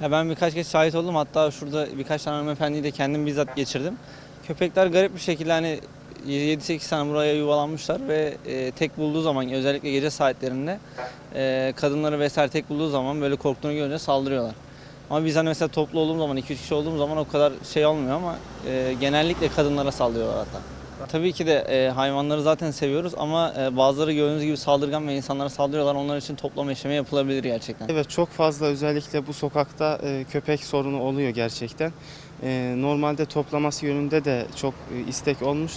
Ya ben birkaç kez şahit oldum. Hatta şurada birkaç tane hanımefendiyi de kendim bizzat geçirdim. Köpekler garip bir şekilde hani 7-8 tane buraya yuvalanmışlar ve e, tek bulduğu zaman özellikle gece saatlerinde e, kadınları vesaire tek bulduğu zaman böyle korktuğunu görünce saldırıyorlar. Ama biz hani mesela toplu olduğum zaman 2-3 kişi olduğum zaman o kadar şey olmuyor ama e, genellikle kadınlara saldırıyorlar hatta. Tabii ki de e, hayvanları zaten seviyoruz ama e, bazıları gördüğünüz gibi saldırgan ve insanlara saldırıyorlar. Onlar için toplam eşleme yapılabilir gerçekten. Evet çok fazla özellikle bu sokakta e, köpek sorunu oluyor gerçekten. E, normalde toplaması yönünde de çok e, istek olmuş.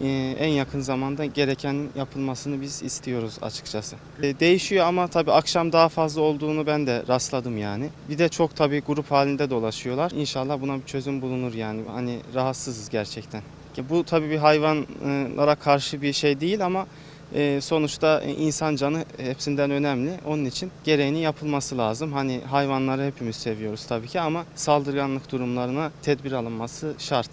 E, en yakın zamanda gereken yapılmasını biz istiyoruz açıkçası. E, değişiyor ama tabii akşam daha fazla olduğunu ben de rastladım yani. Bir de çok tabii grup halinde dolaşıyorlar. İnşallah buna bir çözüm bulunur yani. Hani rahatsızız gerçekten. Ya Bu tabii bir hayvanlara karşı bir şey değil ama e, sonuçta e, insan canı hepsinden önemli. Onun için gereğinin yapılması lazım. Hani hayvanları hepimiz seviyoruz tabii ki ama saldırganlık durumlarına tedbir alınması şart.